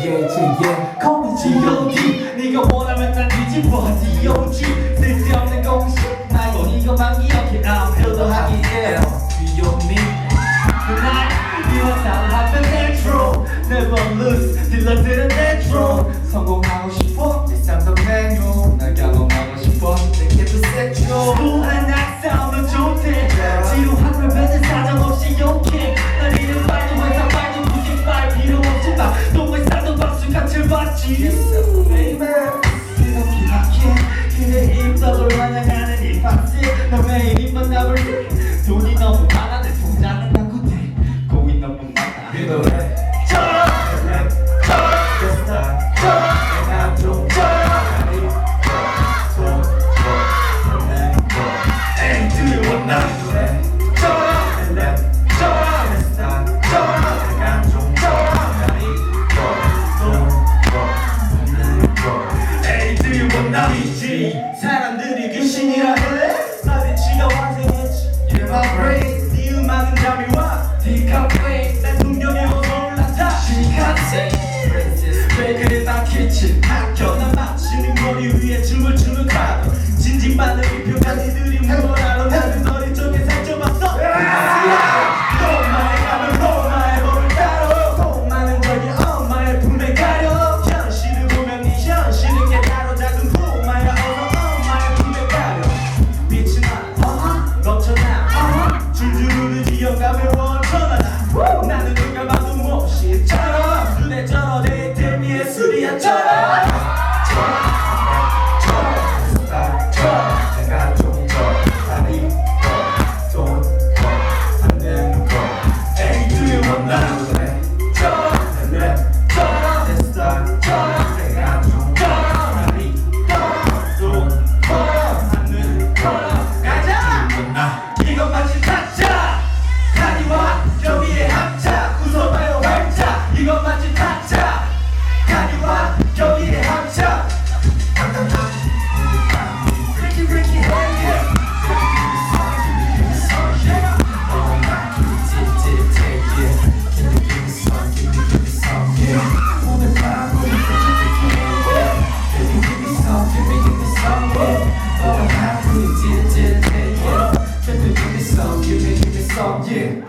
G-H-E Call me G-O-D 네가 원하면 난 뒤집어 D-O-G 쓸데없는 공식 말고 이것만 기억해 I'm 필요하기 때문에 귀여움이 Tonight 이런 사람 하면 intro Never lose 딜러들은 retro 성공하고 싶어 de batista, baby. 사람들이 귀신이라 해. 사비치가 환생했지 You're my brain, 네 음악은 잠이 와. 디카페인 난 동경에 어서 올라타. 키친 된다 이것만이 가짜. 카니와 여기에 합자 웃어봐요 활자 이것만이 quê?